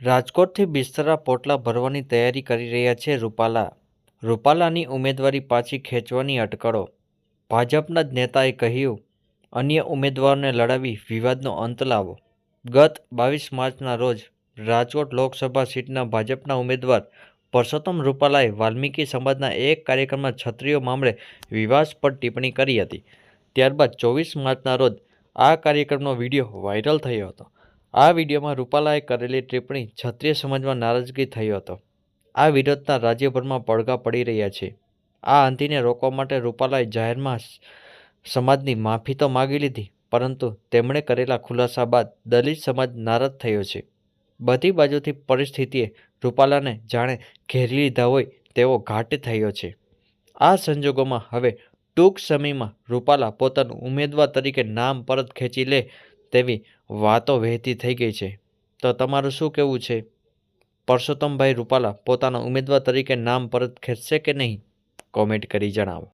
રાજકોટથી બિસ્તરા પોટલા ભરવાની તૈયારી કરી રહ્યા છે રૂપાલા. રૂપાલાની ઉમેદવારી પાછી ખેંચવાની અટકળો. ભાજપના જ નેતાએ કહ્યું, અન્ય ઉમેદવારોને લડાવી વિવાદનો અંત લાવો. ગત બાવીસ માર્ચના રોજ રાજકોટ લોકસભા સીટના ભાજપના ઉમેદવાર પરસોત્તમ રૂપાલાએ વાલ્મીકી સમાજના એક કાર્યક્રમમાં છત્રીઓ મામલે વિવાદાસ્પદ ટિપ્પણી કરી હતી. ત્યારબાદ ચોવીસ માર્ચના રોજ આ કાર્યક્રમનો વીડિયો વાયરલ થયો હતો. આ વિડીયોમાં રૂપાલાએ કરેલી ટિપ્પણી ક્ષત્રિય સમાજમાં નારાજગી થયો હતો. આ વિરોધના રાજ્યભરમાં પડઘા પડી રહ્યા છે. આ અંતિને રોકવા માટે રૂપાલાએ જાહેરમાં સમાજની માફી તો માગી લીધી, પરંતુ તેમણે કરેલા ખુલાસા બાદ દલિત સમાજ નારાજ થયો છે. બધી બાજુથી પરિસ્થિતિએ રૂપાલાને જાણે ઘેરી લીધા હોય તેવો ઘાટ થયો છે. આ સંજોગોમાં હવે ટૂંક સમયમાં રૂપાલા પોતાનું ઉમેદવાર તરીકે નામ પરત ખેંચી લે તેવી વાતો વહેતી થઈ ગઈ છે. તો તમારું શું કહેવું છે? પરસોત્તમભાઈ રૂપાલા પોતાના ઉમેદવાર તરીકે નામ પરત ખેંચશે કે નહીં? કોમેન્ટ કરી જણાવો.